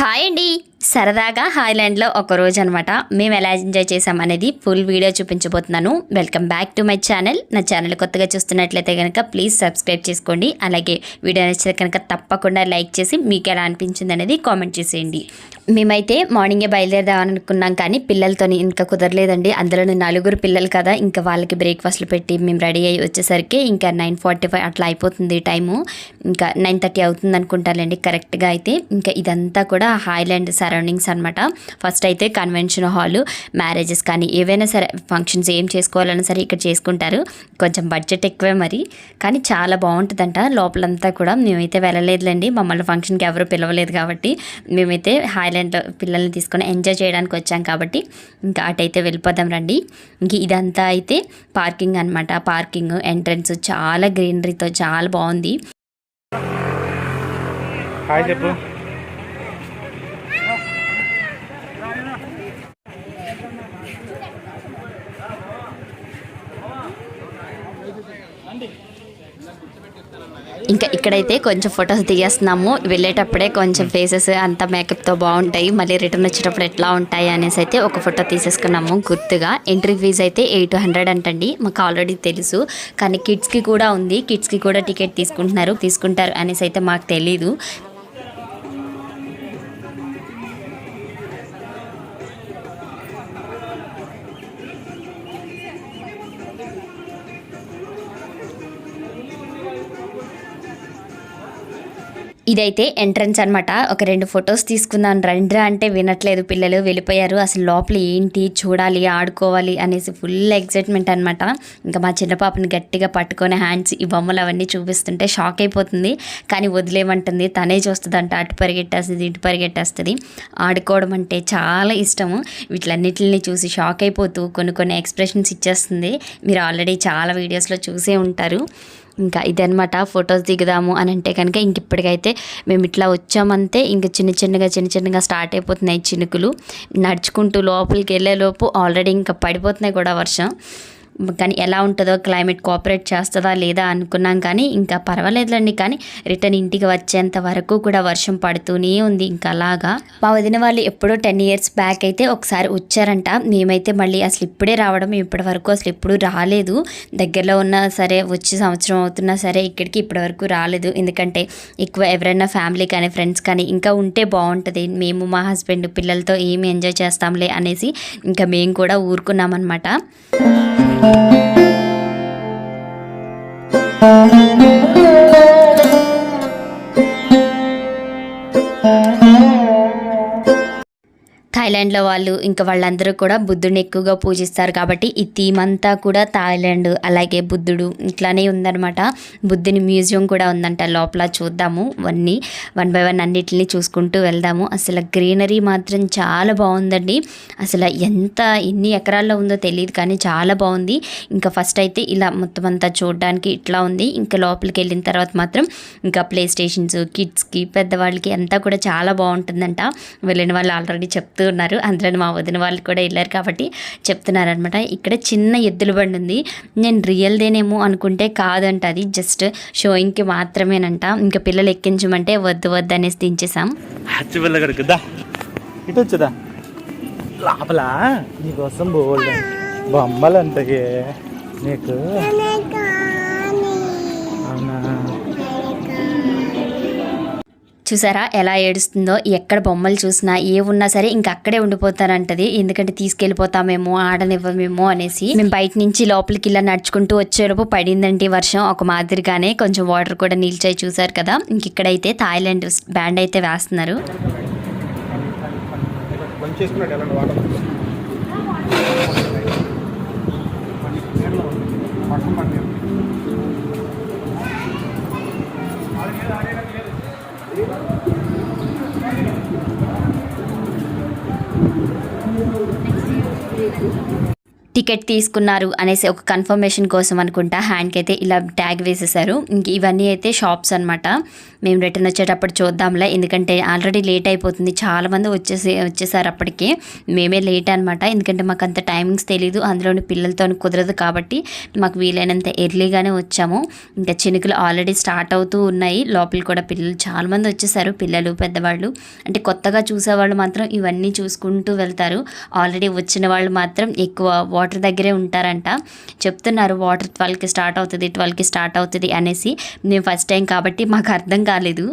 Hi అండి. సరదాగా హాయ్లాండ్లో ఒక రోజు అనమాట మేము ఎలా ఎంజాయ్ చేసాం అనేది ఫుల్ వీడియో చూపించబోతున్నాను. Welcome back to my channel. నా ఛానల్ కొత్తగా చూస్తున్నట్లయితే కనుక ప్లీజ్ సబ్స్క్రైబ్ చేసుకోండి. అలాగే వీడియో నచ్చితే కనుక తప్పకుండా లైక్ చేసి మీకు ఎలా అనిపించింది అనేది కామెంట్ చేసేయండి. మేమైతే మార్నింగే బయలుదేరదామని అనుకున్నాం కానీ పిల్లలతో ఇంకా కుదరలేదండి. అందులో నలుగురు పిల్లలు కదా ఇంకా వాళ్ళకి బ్రేక్ఫాస్ట్లు పెట్టి మేము రెడీ అయ్యి వచ్చేసరికి ఇంకా నైన్ ఫార్టీ ఫైవ్ అట్లా అయిపోతుంది టైము. ఇంకా నైన్ థర్టీ అవుతుంది అనుకుంటానండి కరెక్ట్గా అయితే. ఇంకా ఇదంతా కూడా హాయ్లాండ్ సరౌండింగ్స్ అనమాట ఫస్ట్ అయితే కన్వెన్షన్ హాల్ మ్యారేజెస్ కానీ ఏవైనా సరే ఫంక్షన్స్ ఏం చేసుకోవాలన్నా సరే ఇక్కడ చేసుకుంటారు. కొంచెం బడ్జెట్ ఎక్కువే మరి. కానీ చాలా బాగుంటుందంట. లోపలంతా కూడా మేమైతే వెళ్ళలేదులేండి. మమ్మల్ని ఫంక్షన్కి ఎవరు పిలవలేదు కాబట్టి మేమైతే హాయ్లాండ్ పిల్లల్ని తీసుకొని ఎంజాయ్ చేయడానికి వచ్చాం కాబట్టి ఇంకా అటైతే వెళ్ళిపోదాం రండి. ఇంక ఇదంతా అయితే పార్కింగ్ అనమాట పార్కింగ్ ఎంట్రన్స్ చాలా గ్రీనరీతో చాలా బాగుంది. హాయ్ చెప్పు ఇంకా ఇక్కడైతే కొంచెం ఫొటోస్ దిగేస్తున్నాము వెళ్ళేటప్పుడే కొంచెం ఫేసెస్ అంతా మేకప్తో బాగుంటాయి. మళ్ళీ రిటర్న్ వచ్చేటప్పుడు ఎట్లా ఉంటాయి అనేసి అయితే ఒక ఫోటో తీసేసుకున్నాము గుర్తుగా. ఎంట్రీ ఫీజు అయితే ఎయిట్ హండ్రెడ్ అంటండి. మాకు ఆల్రెడీ తెలుసు. కానీ కిడ్స్కి కూడా ఉంది. కిడ్స్కి కూడా టికెట్ తీసుకుంటున్నారు. తీసుకుంటారు అనేసి అయితే మాకు తెలీదు. ఇదైతే ఎంట్రన్స్ అన్నమాట. ఒక రెండు ఫొటోస్ తీసుకుందాం. రండ్రా అంటే వినట్లేదు పిల్లలు వెళ్ళిపోయారు. అసలు లోపల ఏంటి? చూడాలి ఆడుకోవాలి అనేసి ఫుల్ ఎగ్జైట్మెంట్ అనమాట ఇంకా మా చిన్న పాపని గట్టిగా పట్టుకొని హ్యాండ్స్ ఈ బొమ్మలు అవన్నీ చూపిస్తుంటే షాక్ అయిపోతుంది. కానీ వదిలేమంటుంది తనే చూస్తుందంట అటు పరిగెట్టేస్తుంది ఇటు పరిగెట్టేస్తుంది. ఆడుకోవడం అంటే చాలా ఇష్టము. వీటిలన్నిటిని చూసి షాక్ అయిపోతూ కొన్ని కొన్ని ఎక్స్ప్రెషన్స్ ఇచ్చేస్తుంది. మీరు ఆల్రెడీ చాలా వీడియోస్లో చూసే ఉంటారు. ఇంకా ఇదనమాట ఫొటోస్ దిగుదాము అని అంటే కనుక ఇంక ఇప్పటికైతే మేము ఇట్లా వచ్చామంతే. ఇంక చిన్న చిన్నగా చిన్న చిన్నగా స్టార్ట్ అయిపోతున్నాయి చినుకులు. నడుచుకుంటూ లోపలికి వెళ్ళేలోపు ఆల్రెడీ ఇంకా పడిపోతున్నాయి కూడా వర్షం. కానీ ఎలా ఉంటుందో క్లైమేట్ కోఆపరేట్ చేస్తుందా లేదా అనుకున్నాం కానీ ఇంకా పర్వాలేదులండి. కానీ రిటర్న్ ఇంటికి వచ్చేంత వరకు కూడా వర్షం పడుతూనే ఉంది. ఇంకా అలాగా మా వదిన వాళ్ళు ఎప్పుడో టెన్ ఇయర్స్ బ్యాక్ అయితే ఒకసారి వచ్చారంట. మేమైతే మళ్ళీ అసలు ఇప్పుడే రావడం ఇప్పటి వరకు అసలు ఎప్పుడు రాలేదు. దగ్గరలో ఉన్నా సరే వచ్చి సంవత్సరం అవుతున్నా సరే ఇక్కడికి ఇప్పటి వరకు రాలేదు. ఎందుకంటే ఎక్కువ ఎవరైనా ఫ్యామిలీ కానీ ఫ్రెండ్స్ కానీ ఇంకా ఉంటే బాగుంటుంది. మేము మా హస్బెండ్ పిల్లలతో ఏమి ఎంజాయ్ చేస్తాంలే అనేసి ఇంకా మేము కూడా ఊరుకున్నామన్నమాట. Thank you. థాయిలాండ్లో వాళ్ళు ఇంకా వాళ్ళందరూ కూడా బుద్ధుడిని ఎక్కువగా పూజిస్తారు కాబట్టి ఈ థీమ్ అంతా కూడా థాయిలాండ్ అలాగే బుద్ధుడు ఇట్లానే ఉందన్నమాట. బుద్ధుని మ్యూజియం కూడా ఉందంట. లోపల చూద్దాము. అన్నీ వన్ బై వన్ అన్నిటిని చూసుకుంటూ వెళ్దాము. అసలు గ్రీనరీ మాత్రం చాలా బాగుందండి. అసలు ఎంత ఎన్ని ఎకరాల్లో ఉందో తెలియదు కానీ చాలా బాగుంది. ఇంకా ఫస్ట్ అయితే ఇలా మొత్తం అంతా చూడడానికి ఇట్లా ఉంది. ఇంకా లోపలికి వెళ్ళిన తర్వాత మాత్రం ఇంకా ప్లే స్టేషన్స్ కిడ్స్కి పెద్దవాళ్ళకి అంతా కూడా చాలా బాగుంటుందంట. వెళ్ళిన వాళ్ళు ఆల్రెడీ చెప్తూ ఉన్నారు. అందులో మా వదిన వాళ్ళు కూడా వెళ్ళారు కాబట్టి చెప్తున్నారు అనమాట ఇక్కడ చిన్న ఎద్దుల బండి ఉంది. నేను రియల్దేనేమో అనుకుంటే కాదంట అది. జస్ట్ షోయింగ్కి మాత్రమేనంట. ఇంకా పిల్లలు ఎక్కించమంటే వద్దు వద్దు అనేసి దించేసాం ఇటు వచ్చుదా? లోపల? నీకోసం బోల్డ్. నీకు? చూసారా? ఎలా ఏడుస్తుందో ఎక్కడ బొమ్మలు చూసినా ఏ ఉన్నా సరే ఇంకా అక్కడే ఉండిపోతానంటది ఎందుకంటే తీసుకెళ్ళిపోతామేమో ఆడనివ్వమేమో అనేసి. మేము బయట నుంచి లోపలికి ఇలా నడుచుకుంటూ వచ్చేరపు పడిందండి వర్షం. ఒక మాదిరిగానే కొంచెం వాటర్ కూడా నిల్చాయి చూసారు కదా. ఇంక ఇక్కడైతే థాయిలాండ్ బ్యాండ్ అయితే వేస్తున్నారు. పట్టం একটু టికెట్ తీసుకున్నారు అనేసి ఒక కన్ఫర్మేషన్ కోసం అనుకుంటా. హ్యాండ్కి అయితే ఇలా ట్యాగ్ వేసేసారు. ఇంక ఇవన్నీ అయితే షాప్స్ అనమాట మేము రిటర్న్ వచ్చేటప్పుడు చూద్దాంలే. ఎందుకంటే ఆల్రెడీ లేట్ అయిపోతుంది. చాలామంది వచ్చేసి వచ్చేసారు అప్పటికి. మేమే లేట్ అనమాట ఎందుకంటే మాకు అంత టైమింగ్స్ తెలీదు. అందులోని పిల్లలతో కుదరదు కాబట్టి మాకు వీలైనంత ఎర్లీగానే వచ్చాము. ఇంకా చినుకులు ఆల్రెడీ స్టార్ట్ అవుతూ ఉన్నాయి. లోపల కూడా పిల్లలు చాలామంది వచ్చేసారు. పిల్లలు పెద్దవాళ్ళు. అంటే కొత్తగా చూసేవాళ్ళు మాత్రం ఇవన్నీ చూసుకుంటూ వెళ్తారు. ఆల్రెడీ వచ్చిన వాళ్ళు మాత్రం ఎక్కువ వాటర్ దగ్గరే ఉంటారంట. చెప్తున్నారు వాటర్ ట్వెల్వ్కి స్టార్ట్ అవుతుంది ట్వెల్వ్కి స్టార్ట్ అవుతుంది అనేసి. మేము ఫస్ట్ టైం కాబట్టి మాకు అర్థం కాలేదు.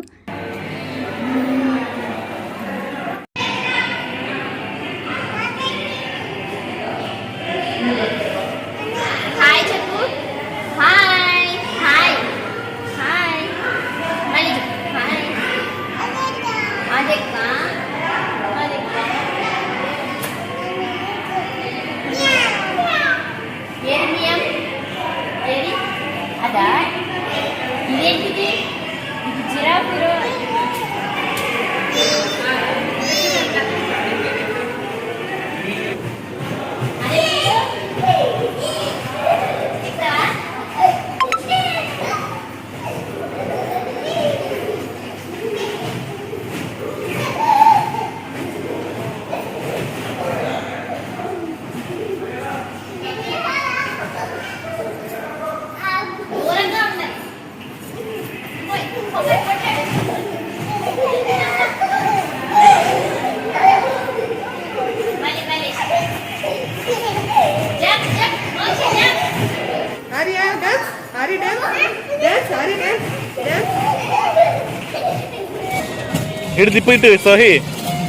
ఇటు తిప్పు ఇటు సోహి.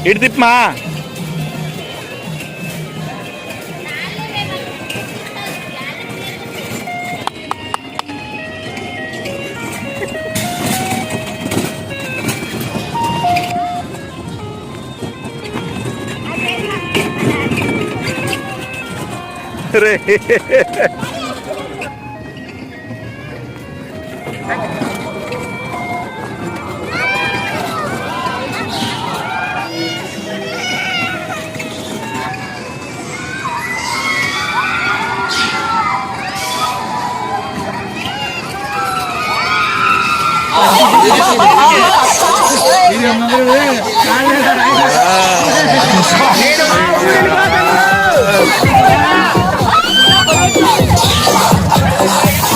ఇటు తిప్పమా రే. não veio, não veio, não Yeah.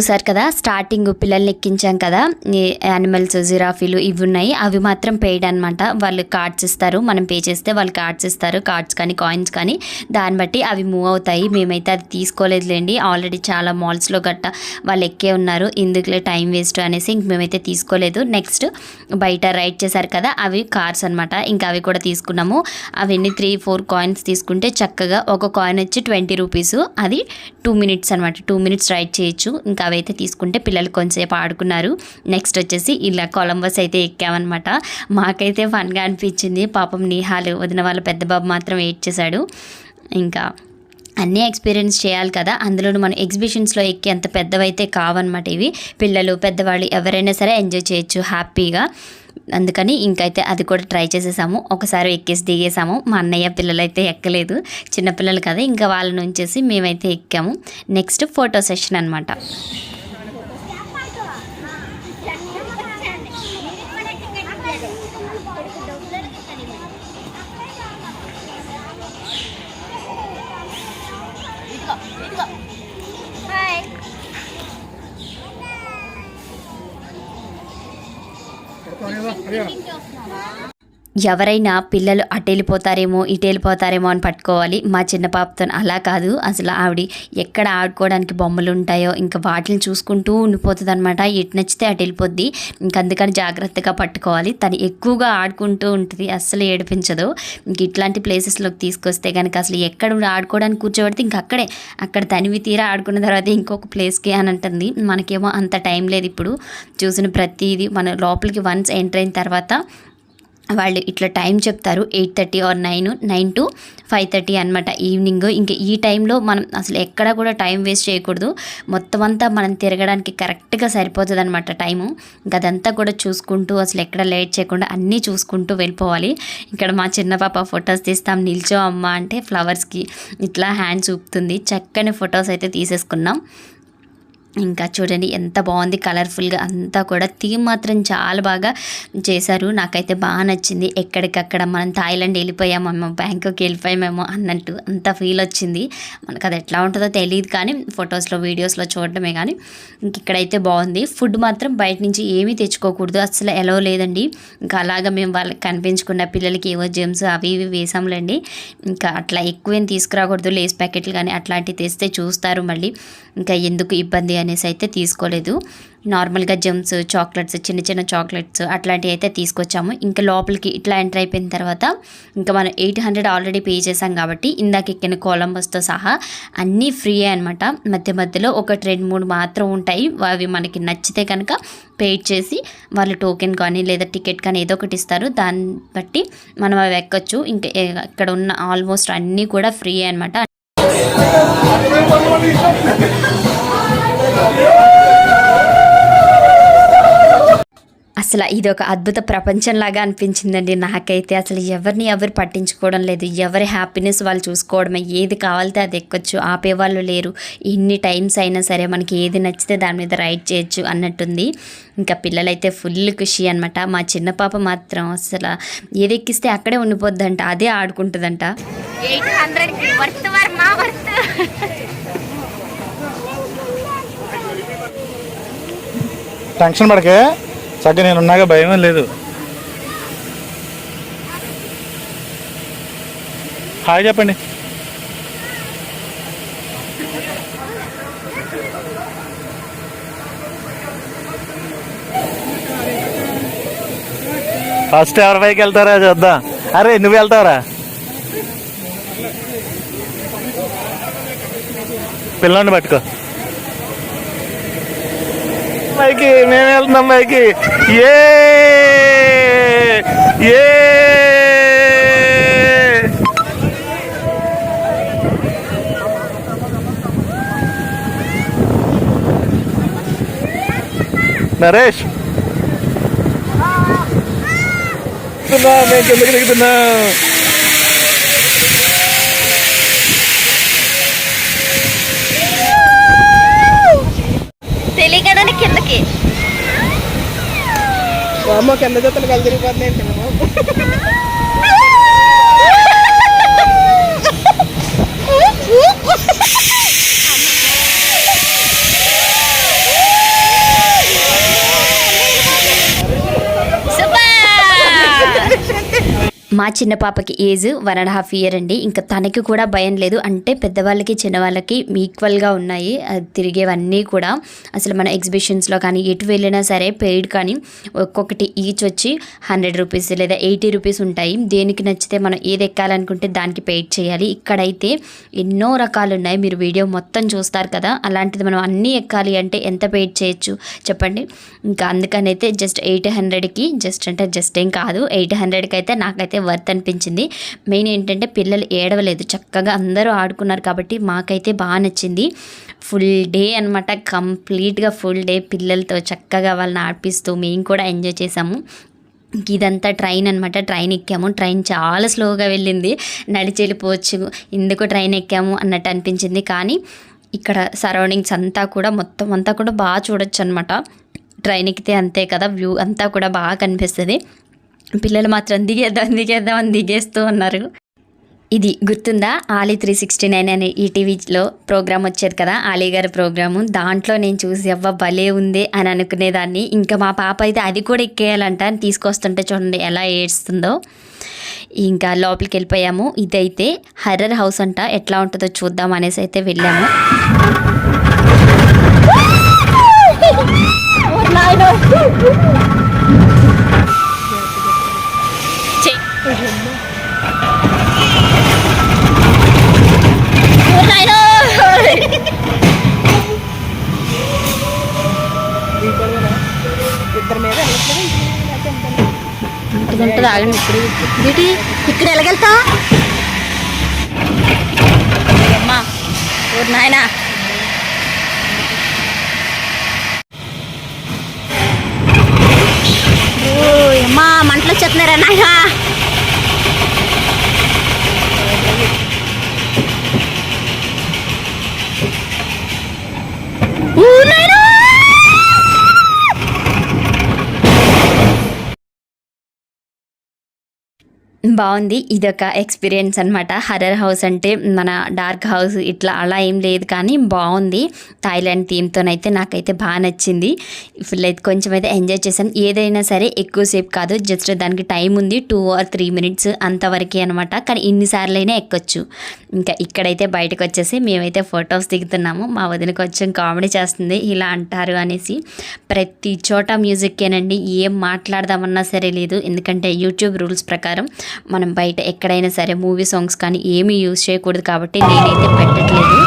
చూసారు కదా స్టార్టింగ్ పిల్లల్ని ఎక్కించాం కదా యానిమల్స్ జిరాఫీలు ఇవి ఉన్నాయి. అవి మాత్రం పెయిడ్ అనమాట వాళ్ళు కార్డ్స్ ఇస్తారు మనం పే చేస్తే వాళ్ళు కార్డ్స్ ఇస్తారు కార్డ్స్ కానీ కాయిన్స్ కానీ. దాన్ని బట్టి అవి మూవ్ అవుతాయి. మేమైతే అది తీసుకోలేదులేండి. ఆల్రెడీ చాలా మాల్స్లో గట్ట వాళ్ళు ఎక్కే ఉన్నారు. ఇందుకులే టైం వేస్ట్ అనేసి ఇంక మేమైతే తీసుకోలేదు. నెక్స్ట్ బయట రైడ్ చేశారు కదా అవి కార్స్ అనమాట ఇంకా అవి కూడా తీసుకున్నాము. అవన్నీ త్రీ ఫోర్ కాయిన్స్ తీసుకుంటే చక్కగా ఒక కాయిన్ వచ్చి ట్వంటీ రూపీస్ అది టూ మినిట్స్ అనమాట టూ మినిట్స్ రైడ్ చేయొచ్చు. ఇంకా అవైతే తీసుకుంటే పిల్లలు కొంచెంసేపు ఆడుకున్నారు. నెక్స్ట్ వచ్చేసి ఇలా కొలంబస్ అయితే ఎక్కామన్నమాట. మాకైతే ఫన్గా అనిపించింది. పాపం నిహాలు వదిన వాళ్ళ పెద్ద బాబు మాత్రం వెయిట్ చేశాడు. ఇంకా అన్నీ ఎక్స్పీరియన్స్ చేయాలి కదా. అందులోనూ మనం ఎగ్జిబిషన్స్లో ఎక్కి అంత పెద్దవైతే కావన్నమాట ఇవి. పిల్లలు పెద్దవాళ్ళు ఎవరైనా సరే ఎంజాయ్ చేయొచ్చు హ్యాపీగా అందుకని ఇంకైతే అది కూడా ట్రై చేసేసాము. ఒకసారి ఎక్కేసి దిగేసాము. మా అన్నయ్య పిల్లలు అయితే ఎక్కలేదు చిన్నపిల్లలు కదా ఇంకా వాళ్ళ ఉంచేసి మేమైతే ఎక్కాము. నెక్స్ట్ ఫోటో సెషన్ అనమాట 冰激凌 ఎవరైనా పిల్లలు అటు వెళ్ళిపోతారేమో అని పట్టుకోవాలి. మా చిన్న పాపతో అలా కాదు. అసలు ఆవిడ ఎక్కడ ఆడుకోవడానికి బొమ్మలు ఉంటాయో ఇంకా వాటిని చూసుకుంటూ ఉండిపోతుంది అనమాట ఎటు నచ్చితే అటు వెళ్ళిపోద్ది. అందుకని జాగ్రత్తగా పట్టుకోవాలి. తను ఎక్కువగా ఆడుకుంటూ ఉంటుంది. అస్సలు ఏడిపించదు. ఇంక ఇట్లాంటి ప్లేసెస్లోకి తీసుకొస్తే కనుక అసలు ఎక్కడ ఆడుకోవడానికి కూర్చోబెడితే ఇంక అక్కడే. అక్కడ తనివి తీరా ఆడుకున్న తర్వాత ఇంకొక ప్లేస్కి అని అంటుంది. మనకేమో అంత టైం లేదు ఇప్పుడు. చూసిన ప్రతిదీ మన లోపలికి వన్స్ ఎంటర్ అయిన తర్వాత వాళ్ళు ఇట్లా టైం చెప్తారు eight thirty or nine nine to five thirty అనమాట ఈవినింగ్. ఇంకా ఈ టైంలో మనం అసలు ఎక్కడ కూడా టైం వేస్ట్ చేయకూడదు. మొత్తం అంతా మనం తిరగడానికి కరెక్ట్గా సరిపోతుంది అనమాట టైము. ఇంకా అదంతా కూడా చూసుకుంటూ అసలు ఎక్కడ లేట్ చేయకుండా అన్నీ చూసుకుంటూ వెళ్ళిపోవాలి. ఇక్కడ మా చిన్న పాప ఫొటోస్ తీస్తాం. నిల్చో అమ్మ అంటే ఫ్లవర్స్కి ఇట్లా హ్యాండ్ చూపుతుంది చక్కని ఫొటోస్ అయితే తీసేసుకున్నాం. ఇంకా చూడండి ఎంత బాగుంది కలర్ఫుల్గా అంతా కూడా. థీమ్ మాత్రం చాలా బాగా చేశారు. నాకైతే బాగా నచ్చింది. ఎక్కడికక్కడ మనం థాయిలాండ్ వెళ్ళిపోయామేమో బ్యాంకుకి వెళ్ళిపోయామేమో అన్నట్టు అంత ఫీల్ వచ్చింది. మనకు అది ఎట్లా ఉంటుందో తెలియదు కానీ ఫొటోస్లో వీడియోస్లో చూడటమే కానీ ఇంక ఇక్కడైతే బాగుంది. ఫుడ్ మాత్రం బయట నుంచి ఏమీ తెచ్చుకోకూడదు. అసలు ఎలా లేదండి. ఇంకా అలాగా మేము వాళ్ళకి కనిపించుకున్న పిల్లలకి ఏవో జెమ్స్ అవి ఇవి వేసాంలేండి. ఇంకా అట్లా ఎక్కువేం తీసుకురాకూడదు. లేస్ ప్యాకెట్లు కానీ అట్లాంటివి తెస్తే చూస్తారు మళ్ళీ. ఇంకా ఎందుకు ఇబ్బంది అనేసి అయితే తీసుకోలేదు. నార్మల్గా జెమ్స్ చాక్లెట్స్ చిన్న చిన్న చాక్లెట్స్ అట్లాంటివి అయితే తీసుకొచ్చాము. ఇంకా లోపలికి ఇట్లా ఎంటర్ అయిపోయిన తర్వాత ఇంకా మనం ఎయిట్ హండ్రెడ్ ఆల్రెడీ పే చేసాం కాబట్టి ఇందాక ఎక్కిన కొలంబస్తో సహా అన్నీ ఫ్రీ అనమాట మధ్య మధ్యలో ఒకటి రెండు మూడు మాత్రం ఉంటాయి. అవి మనకి నచ్చితే కనుక పే చేసి వాళ్ళు టోకెన్ కానీ లేదా టికెట్ కానీ ఏదో ఒకటి ఇస్తారు. దాన్ని బట్టి మనం అవి ఎక్కొచ్చు. ఇంకా ఇక్కడ ఉన్న ఆల్మోస్ట్ అన్నీ కూడా ఫ్రీ అనమాట అసలు ఇది ఒక అద్భుత ప్రపంచంలాగా అనిపించిందండి నాకైతే. అసలు ఎవరిని ఎవరు పట్టించుకోవడం లేదు. ఎవరి హ్యాపీనెస్ వాళ్ళు చూసుకోవడమే. ఏది కావాలితే అది ఎక్కొచ్చు. ఆపేవాళ్ళు లేరు. ఎన్ని టైమ్స్ అయినా సరే మనకి ఏది నచ్చితే దాని మీద రైడ్ చేయొచ్చు అన్నట్టుంది. ఇంకా పిల్లలైతే ఫుల్ ఖుషి అనమాట మా చిన్న పాప మాత్రం అసలు ఏది ఎక్కిస్తే అక్కడే ఉండిపోద్దంట. అదే ఆడుకుంటుందంట. ఎయిట్ హండ్రెడ్ వర్త్ వర్మ వర్త్ టెన్షన్ పడకే. చక్కగా నేను ఉన్నాగా భయం లేదు. హాయ్ చెప్పండి. ఫస్ట్ ఎవరి పైకి వెళ్తారా చూద్దాం. అరే నువ్వు వెళ్తావరా? పిల్లని పట్టుకో. పైకి మేము వెళ్తున్నాం పైకి ఏ! ఏ! నరేష్. దిగుతున్నా, మేము కిందకి దిగుతున్నాం అమ్మ కింద జతలు కలిసి తిరిగిపోతున్నాయి మా చిన్న పాపకి age one and half year అండి. ఇంకా తనకి కూడా భయం లేదు. అంటే పెద్దవాళ్ళకి చిన్నవాళ్ళకి ఈక్వల్గా ఉన్నాయి. అది తిరిగేవన్నీ కూడా అసలు మన ఎగ్జిబిషన్స్లో కానీ ఎటు వెళ్ళినా సరే పెయిడ్ కానీ ఒక్కొక్కటి ఈచ్ వచ్చి హండ్రెడ్ రూపీస్ లేదా ఎయిటీ రూపీస్ ఉంటాయి. దేనికి నచ్చితే మనం ఏది ఎక్కాలనుకుంటే దానికి పెయిడ్ చేయాలి. ఇక్కడైతే ఎన్నో రకాలు ఉన్నాయి. మీరు వీడియో మొత్తం చూస్తారు కదా. అలాంటిది మనం అన్నీ ఎక్కాలి అంటే ఎంత పెయిడ్ చేయొచ్చు? చెప్పండి. ఇంకా అందుకనైతే జస్ట్ ఎయిట్ హండ్రెడ్కి జస్ట్ అంటే జస్ట్ ఏం కాదు. ఎయిట్ హండ్రెడ్కి అయితే నాకైతే వర్త్ అనిపించింది. మెయిన్ ఏంటంటే పిల్లలు ఏడవలేదు. చక్కగా అందరూ ఆడుకున్నారు కాబట్టి మాకైతే బాగా నచ్చింది. ఫుల్ డే అనమాట కంప్లీట్గా ఫుల్ డే పిల్లలతో చక్కగా వాళ్ళని ఆడిపిస్తూ మేము కూడా ఎంజాయ్ చేసాము ఇదంతా ట్రైన్ అనమాట ట్రైన్ ఎక్కాము. ట్రైన్ చాలా స్లోగా వెళ్ళింది. నడిచి వెళ్ళిపోవచ్చు. ఎందుకు ట్రైన్ ఎక్కాము అన్నట్టు అనిపించింది. కానీ ఇక్కడ సరౌండింగ్స్ అంతా కూడా మొత్తం అంతా కూడా బాగా చూడొచ్చు అనమాట ట్రైన్ ఎక్కితే అంతే కదా. వ్యూ అంతా కూడా బాగా కనిపిస్తుంది. పిల్లలు మాత్రం దిగేద్దాం దిగేద్దాం అని దిగేస్తూ ఉన్నారు. ఇది గుర్తుందా? ఆలీ త్రీ సిక్స్టీ నైన్ అనే ఈటీవీలో ప్రోగ్రామ్ వచ్చేది కదా? ఆలీ గారి ప్రోగ్రాము. దాంట్లో నేను చూసి అవ్వ భలే ఉంది అని అనుకునేదాన్ని. ఇంకా మా పాప అయితే అది కూడా ఎక్కేయాలంట అని తీసుకొస్తుంటే చూడండి ఎలా ఏడుస్తుందో. ఇంకా లోపలికి వెళ్ళిపోయాము. ఇదైతే హర్రర్ హౌస్ అంట. ఎట్లా ఉంటుందో చూద్దాం అనేసి అయితే వెళ్ళాము. ఛీ. ఉంటుంది ఆగండి ఇప్పుడు. బీటి ఇక్కడ ఎలాగెళ్తా అమ్మా ఓ నాయనా. అమ్మా మంటలు వచ్చేస్తున్నారా నాయన. ఊరు బాగుంది. ఇదొక ఎక్స్పీరియన్స్ అనమాట హర్రర్ హౌస్ అంటే మన డార్క్ హౌస్ ఇట్లా అలా ఏం లేదు కానీ బాగుంది. థాయిలాండ్ థీమ్తోనైతే నాకైతే బాగా నచ్చింది. ఫుల్ అయితే కొంచెం అయితే ఎంజాయ్ చేశాను. ఏదైనా సరే ఎక్కువసేపు కాదు జస్ట్ దానికి టైం ఉంది. టూ ఆర్ త్రీ మినిట్స్ అంతవరకే అనమాట కానీ ఇన్నిసార్లైనా అయినా ఎక్కొచ్చు. ఇంకా ఇక్కడైతే బయటకు వచ్చేసి మేమైతే ఫొటోస్ దిగుతున్నాము. మా వదిన కొంచెం కామెడీ చేస్తుంది. ఇలా అంటారు అనేసి. ప్రతి చోట మ్యూజిక్కేనండి. ఏం మాట్లాడదామన్నా సరే లేదు. ఎందుకంటే యూట్యూబ్ రూల్స్ ప్రకారం మనం బయట ఎక్కడైనా సరే మూవీ సాంగ్స్ కానీ ఏమీ యూజ్ చేయకూడదు కాబట్టి నేనైతే పెట్టట్లేదు.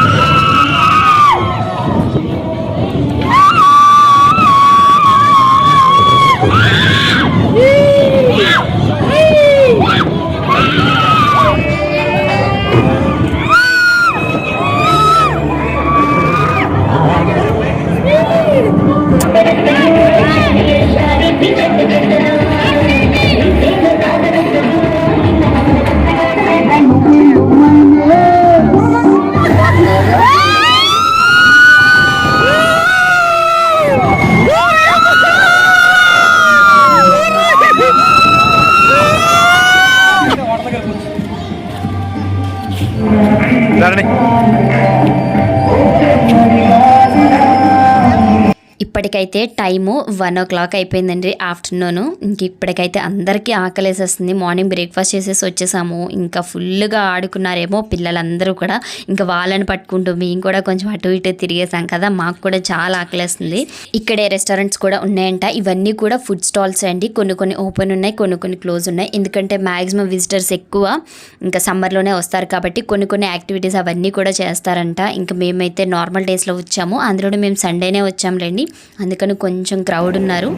అయితే టైము వన్ ఓ క్లాక్ అయిపోయిందండి ఆఫ్టర్నూన్. ఇంక ఇప్పటికైతే అందరికీ ఆకలేసేస్తుంది. మార్నింగ్ బ్రేక్ఫాస్ట్ చేసేసి వచ్చేసాము. ఇంకా ఫుల్గా ఆడుకున్నారేమో పిల్లలందరూ కూడా. ఇంకా వాళ్ళని పట్టుకుంటూ మేము కూడా కొంచెం అటు ఇటు తిరిగేసాం కదా. మాకు కూడా చాలా ఆకలేస్తుంది. ఇక్కడే రెస్టారెంట్స్ కూడా ఉన్నాయంట. ఇవన్నీ కూడా ఫుడ్ స్టాల్స్ అండి. కొన్ని కొన్ని ఓపెన్ ఉన్నాయి కొన్ని కొన్ని క్లోజ్ ఉన్నాయి. ఎందుకంటే మ్యాక్సిమం విజిటర్స్ ఎక్కువ ఇంకా సమ్మర్లోనే వస్తారు కాబట్టి కొన్ని కొన్ని యాక్టివిటీస్ అవన్నీ కూడా చేస్తారంట. ఇంకా మేమైతే నార్మల్ డేస్లో వచ్చాము. అందులో మేము సండేనే వచ్చాంలేండి. అందుకని కొంచెం క్రౌడ్ ఉన్నారు.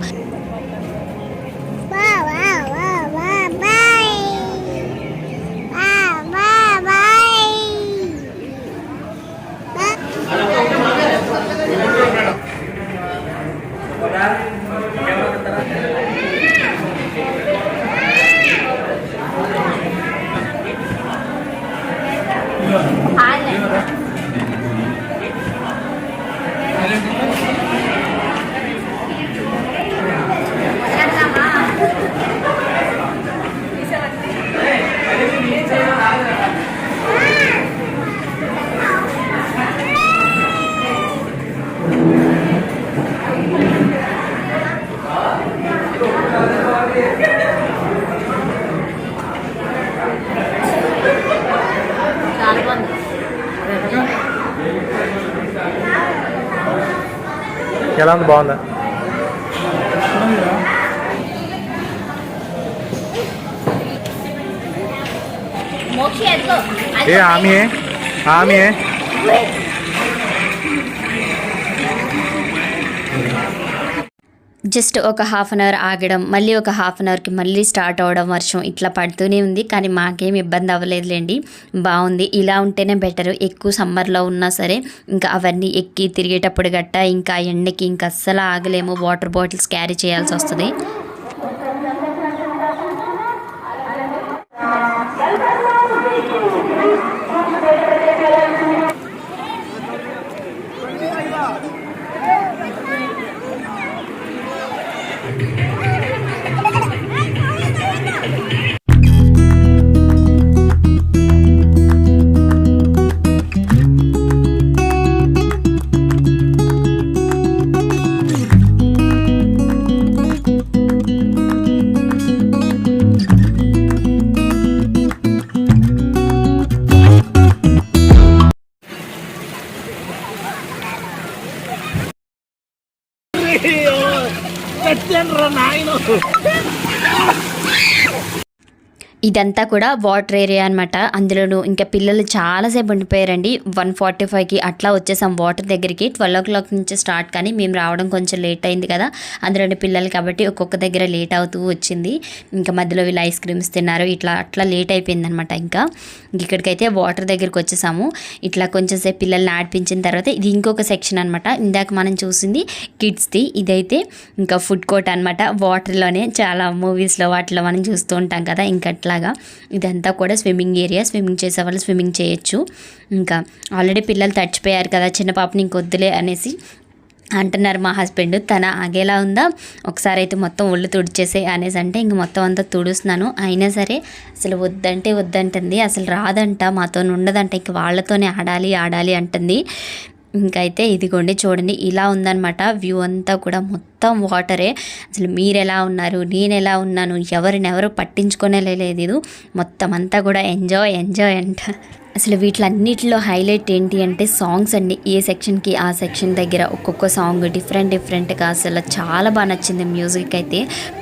ఎలా ఉంది? బాగుందా? ఏ ఆమె ఆమె జస్ట్ ఒక హాఫ్ అన్ అవర్ ఆగడం మళ్ళీ ఒక హాఫ్ అన్ అవర్కి మళ్ళీ స్టార్ట్ అవ్వడం వర్షం ఇట్లా పడుతూనే ఉంది. కానీ మాకేం ఇబ్బంది అవ్వలేదులేండి. బాగుంది. ఇలా ఉంటేనే బెటర్. ఎక్కువ సమ్మర్లో ఉన్నా సరే ఇంకా అవన్నీ ఎక్కి తిరిగేటప్పుడు గట్ట ఇంకా ఎండకి ఇంకా అస్సలు ఆగలేము. వాటర్ బాటిల్స్ క్యారీ చేయాల్సి వస్తుంది. ఇదంతా కూడా వాటర్ ఏరియా అనమాట అందులోనూ ఇంకా పిల్లలు చాలాసేపు ఉండిపోయారండి. వన్ ఫార్టీ ఫైవ్కి అట్లా వచ్చేసాం వాటర్ దగ్గరికి. ట్వెల్వ్ ఓ క్లాక్ నుంచి స్టార్ట్ కానీ మేము రావడం కొంచెం లేట్ అయింది కదా. అందులోని పిల్లలు కాబట్టి ఒక్కొక్క దగ్గర లేట్ అవుతూ వచ్చింది. ఇంకా మధ్యలో వీళ్ళు ఐస్ క్రీమ్స్ తిన్నారు. ఇట్లా అట్లా లేట్ అయిపోయింది అనమాట ఇంకా. ఇక్కడికైతే వాటర్ దగ్గరికి వచ్చేసాము. ఇట్లా కొంచెం సేపు పిల్లల్ని ఆడిపించిన తర్వాత ఇది ఇంకొక సెక్షన్ అనమాట ఇందాక మనం చూసింది కిడ్స్ది. ఇదైతే ఇంకా ఫుడ్ కోర్ట్ అనమాట వాటర్లోనే చాలా మూవీస్లో వాటిలో మనం చూస్తూ ఉంటాం కదా. ఇంకా అలాగా ఇదంతా కూడా స్విమ్మింగ్ ఏరియా. స్విమ్మింగ్ చేసే వాళ్ళు స్విమ్మింగ్ చేయొచ్చు. ఇంకా ఆల్రెడీ పిల్లలు తడిచిపోయారు కదా చిన్న పాపని ఇంకొద్దులే అనేసి అంటున్నారు మా హస్బెండ్. తన ఆగేలా ఉందా? ఒకసారి అయితే మొత్తం ఒళ్ళు తుడిచేసే అనేసి అంటే ఇంక మొత్తం అంతా తుడుస్తున్నాను. అయినా సరే అసలు వద్దంటే వద్దంటుంది అసలు రాదంట మాతో ఉండదంట ఇంక వాళ్ళతోనే ఆడాలి ఆడాలి అంటుంది. ఇంకైతే ఇదిగోండి చూడండి ఇలా ఉందన్నమాట. వ్యూ అంతా కూడా మొత్తం వాటరే. అసలు మీరు ఎలా ఉన్నారు నేను ఎలా ఉన్నాను ఎవరినెవరు పట్టించుకునే లేదు. ఇది మొత్తం అంతా కూడా ఎంజాయ్ ఎంజాయ్ అంట. అసలు వీటిలన్నిటిలో హైలైట్ ఏంటి అంటే సాంగ్స్ అండి. ఏ సెక్షన్కి ఆ సెక్షన్ దగ్గర ఒక్కొక్క సాంగ్ డిఫరెంట్ డిఫరెంట్గా అసలు చాలా బాగా నచ్చింది మ్యూజిక్ అయితే.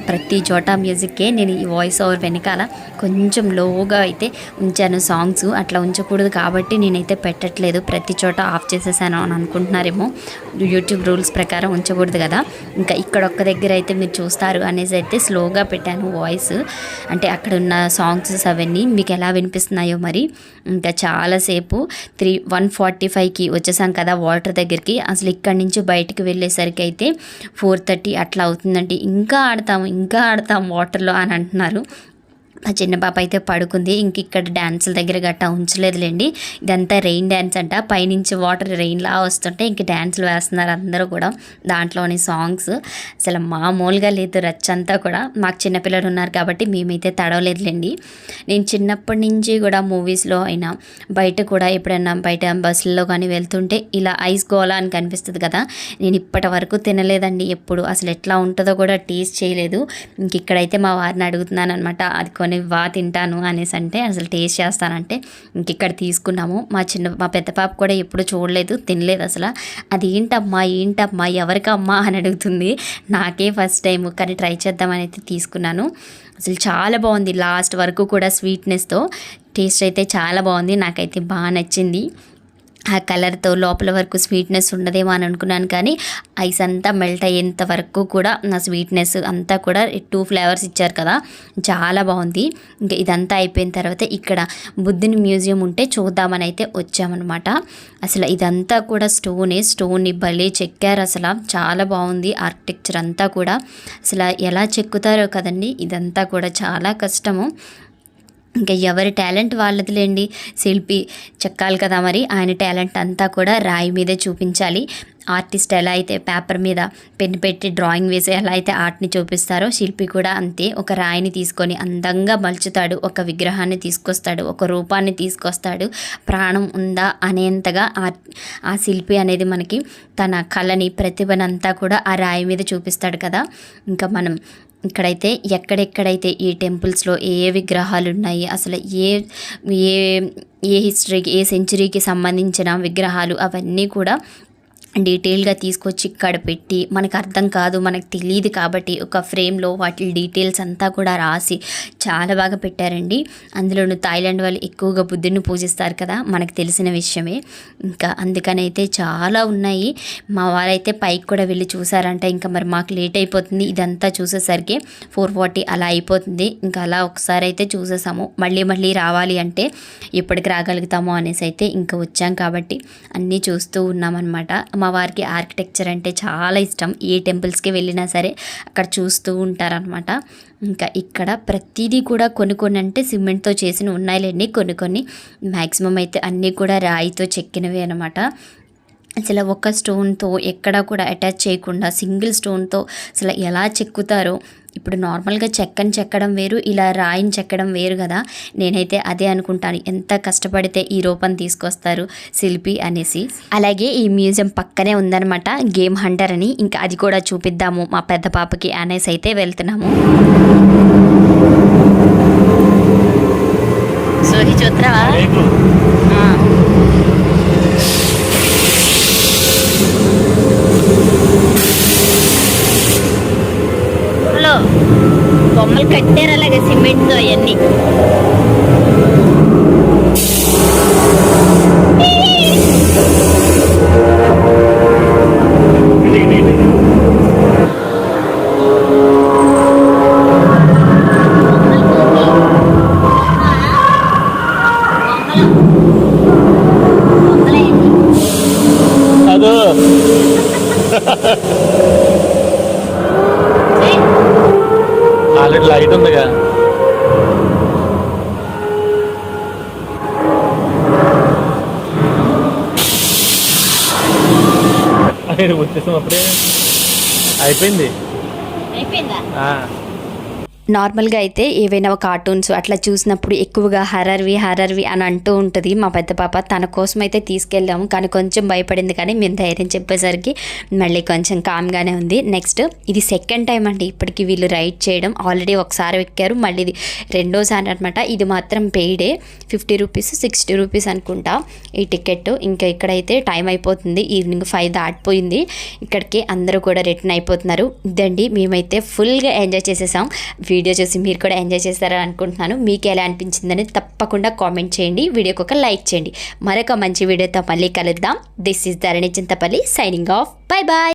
ప్రతి చోట మ్యూజిక్కే నేను ఈ వాయిస్ ఓవర్ వెనకాల కొంచెం లోగా అయితే ఉంచాను సాంగ్స్ అట్లా ఉంచకూడదు కాబట్టి నేనైతే పెట్టట్లేదు. ప్రతి చోట ఆఫ్ చేసేసాను అని అనుకుంటున్నారేమో. యూట్యూబ్ రూల్స్ ప్రకారం ఉంచకూడదు కదా. ఇంకా ఇక్కడ ఒక్క దగ్గర అయితే మీరు చూస్తారు అనేసి అయితే స్లోగా పెట్టాను వాయిస్ అంటే అక్కడ ఉన్న సాంగ్స్ అవన్నీ మీకు ఎలా వినిపిస్తున్నాయో మరి. ఇంకా చాలాసేపు త్రీ వన్ ఫార్టీ ఫైవ్కి వచ్చేసాం కదా వాటర్ దగ్గరికి. అసలు ఇక్కడి నుంచి బయటికి వెళ్ళేసరికి అయితే ఫోర్ థర్టీ అట్లా అవుతుందండి. ఇంకా ఆడతాము ఇంకా ఆడతాం వాటర్లో అని అంటున్నారు. మా చిన్న పాప అయితే పడుకుంది. ఇంక ఇక్కడ డ్యాన్సుల దగ్గర గట్టా ఉంచలేదులేండి. ఇదంతా రెయిన్ డ్యాన్స్ అంట. పైనుంచి వాటర్ రెయిన్లా వస్తుంటే ఇంక డ్యాన్సులు వేస్తున్నారు అందరూ కూడా. దాంట్లోని సాంగ్స్ అసలు మామూలుగా లేదు రచ్చంతా కూడా. మాకు చిన్నపిల్లలు ఉన్నారు కాబట్టి మేమైతే తడవలేదులేండి. నేను చిన్నప్పటి నుంచి కూడా మూవీస్లో అయినా బయట కూడా ఎప్పుడైనా బయట బస్సుల్లో కానీ వెళ్తుంటే ఇలా ఐస్ గోలా అని కనిపిస్తుంది కదా నేను ఇప్పటి వరకు తినలేదండి. ఎప్పుడు అసలు ఎట్లా ఉంటుందో కూడా టేస్ట్ చేయలేదు. ఇంక ఇక్కడైతే మా వారిని అడుగుతున్నాను అనమాట అది కొని వా తింటాను అనేసి అంటే అసలు టేస్ట్ చేస్తానంటే ఇంక ఇక్కడ తీసుకున్నాము. మా చిన్న మా పెద్ద పాప కూడా ఎప్పుడు చూడలేదు తినలేదు అసలు. అది ఏంటమ్మా ఏంటమ్మా ఎవరికమ్మా అని అడుగుతుంది. నాకే ఫస్ట్ టైం కానీ ట్రై చేద్దామని అయితే తీసుకున్నాను. అసలు చాలా బాగుంది. లాస్ట్ వరకు కూడా స్వీట్నెస్తో టేస్ట్ అయితే చాలా బాగుంది. నాకైతే బాగా నచ్చింది. ఆ కలర్తో లోపల వరకు స్వీట్నెస్ ఉండదేమో అని అనుకున్నాను కానీ ఐస్ అంతా మెల్ట్ అయ్యేంత వరకు కూడా నా స్వీట్నెస్ అంతా కూడా టూ ఫ్లేవర్స్ ఇచ్చారు కదా చాలా బాగుంది. ఇంకా ఇదంతా అయిపోయిన తర్వాత ఇక్కడ బుద్ధుని మ్యూజియం ఉంటే చూద్దామని అయితే వచ్చామన్నమాట. అసలు ఇదంతా కూడా స్టోనే స్టోన్ని భలే చెక్కారు అసలు. చాలా బాగుంది ఆర్కిటెక్చర్ అంతా కూడా. అసలు ఎలా చెక్కుతారో కదండి ఇదంతా కూడా చాలా కష్టము. ఇంకా ఎవరి టాలెంట్ వాళ్ళదిలేండి. శిల్పి చెక్కాలి కదా మరి. ఆయన టాలెంట్ అంతా కూడా రాయి మీదే చూపించాలి. ఆర్టిస్ట్ ఎలా అయితే పేపర్ మీద పెన్ పెట్టి డ్రాయింగ్ వేసి ఎలా అయితే ఆర్ట్ని చూపిస్తారో శిల్పి కూడా అంతే. ఒక రాయిని తీసుకొని అందంగా మలుచుతాడు. ఒక విగ్రహాన్ని తీసుకొస్తాడు. ఒక రూపాన్ని తీసుకొస్తాడు. ప్రాణం ఉందా అనేంతగా ఆ ఆ శిల్పి అనేది మనకి తన కళని ప్రతిభనంతా కూడా ఆ రాయి మీద చూపిస్తాడు కదా. ఇంకా మనం ఇక్కడైతే ఎక్కడెక్కడైతే ఈ టెంపుల్స్లో ఏ ఏ విగ్రహాలు ఉన్నాయి అసలు ఏ ఏ ఏ హిస్టరీకి ఏ సెంచరీకి సంబంధించిన విగ్రహాలు అవన్నీ కూడా డీటెయిల్గా తీసుకొచ్చి ఇక్కడ పెట్టి మనకు అర్థం కాదు మనకు తెలియదు కాబట్టి ఒక ఫ్రేమ్లో వాటి డీటెయిల్స్ అంతా కూడా రాసి చాలా బాగా పెట్టారండి. అందులోను థాయిలాండ్ వాళ్ళు ఎక్కువగా బుద్ధుని పూజిస్తారు కదా మనకు తెలిసిన విషయమే. ఇంకా అందుకనైతే చాలా ఉన్నాయి. మా వారైతే పైకి కూడా వెళ్ళి చూసారంట. ఇంకా మరి మాకు లేట్ అయిపోతుంది ఇదంతా చూసేసరికి ఫోర్ ఫార్టీ అలా అయిపోతుంది. ఇంకా అలా ఒకసారి అయితే చూసేసాము. మళ్ళీ మళ్ళీ రావాలి అంటే ఎప్పటికి రాగలుగుతామో అనేసి అయితే ఇంకా వచ్చాం కాబట్టి అన్నీ చూస్తూ ఉన్నామన్నమాట. మా వారికి ఆర్కిటెక్చర్ అంటే చాలా ఇష్టం. ఏ టెంపుల్స్కి వెళ్ళినా సరే అక్కడ చూస్తూ ఉంటారనమాట ఇంకా ఇక్కడ ప్రతిదీ కూడా కొన్ని కొన్ని అంటే సిమెంట్తో చేసిన ఉన్నాయిలేండి. కొన్ని కొన్ని మ్యాక్సిమం అయితే అన్నీ కూడా రాయితో చెక్కినవి అనమాట అసలు ఒక స్టోన్తో ఎక్కడా కూడా అటాచ్ చేయకుండా సింగిల్ స్టోన్తో అసలు ఎలా చెక్కుతారో ఇప్పుడు నార్మల్గా చెక్కని చెక్కడం వేరు ఇలా రాయిని చెక్కడం వేరు కదా. నేనైతే అదే అనుకుంటాను. ఎంత కష్టపడితే ఈ రూపం తీసుకొస్తారు శిల్పి అనేసి. అలాగే ఈ మ్యూజియం పక్కనే ఉందన్నమాట గేమ్ హంటర్ అని. ఇంకా అది కూడా చూపిద్దాము. మా పెద్ద పాపకి అనేసి అయితే వెళ్తున్నాము. సోహి చూత్రా హలో బొమ్మలు కట్టారు అలాగే సిమెంట్తో అవన్నీ వచ్చేసాం అప్పుడే అయిపోయింది అయిపోయిందా. నార్మల్గా అయితే ఏవైనా కార్టూన్స్ అట్లా చూసినప్పుడు ఎక్కువగా హరర్వి హరర్వి అని అంటూ ఉంటుంది. మా పెద్ద పాప తన కోసం అయితే తీసుకెళ్ళాము. కానీ కొంచెం భయపడింది కానీ మేము ధైర్యం చెప్పేసరికి మళ్ళీ కొంచెం కామ్గానే ఉంది. నెక్స్ట్ ఇది సెకండ్ టైం అండి. ఇప్పటికి వీళ్ళు రైడ్ చేయడం ఆల్రెడీ ఒకసారి ఎక్కారు. మళ్ళీ ఇది రెండోసారి అనమాట ఇది మాత్రం పెయిడే ఫిఫ్టీ రూపీస్ సిక్స్టీ రూపీస్ అనుకుంటా ఈ టికెట్ ఇంకా ఇక్కడైతే టైం అయిపోతుంది. ఈవినింగ్ ఫైవ్ దాటిపోయింది. ఇక్కడికి అందరూ కూడా రిటర్న్ అయిపోతున్నారు. ఇదండి మేమైతే ఫుల్గా ఎంజాయ్ చేసేసాం. వీడియో చూసి మీరు కూడా ఎంజాయ్ చేస్తారని అనుకుంటున్నాను. మీకు ఎలా అనిపించిందని తప్పకుండా కామెంట్ చేయండి. వీడియోకి ఒక లైక్ చేయండి. మరొక మంచి వీడియోతో మళ్ళీ కలుద్దాం. This is Dharani Chintapalli signing off bye bye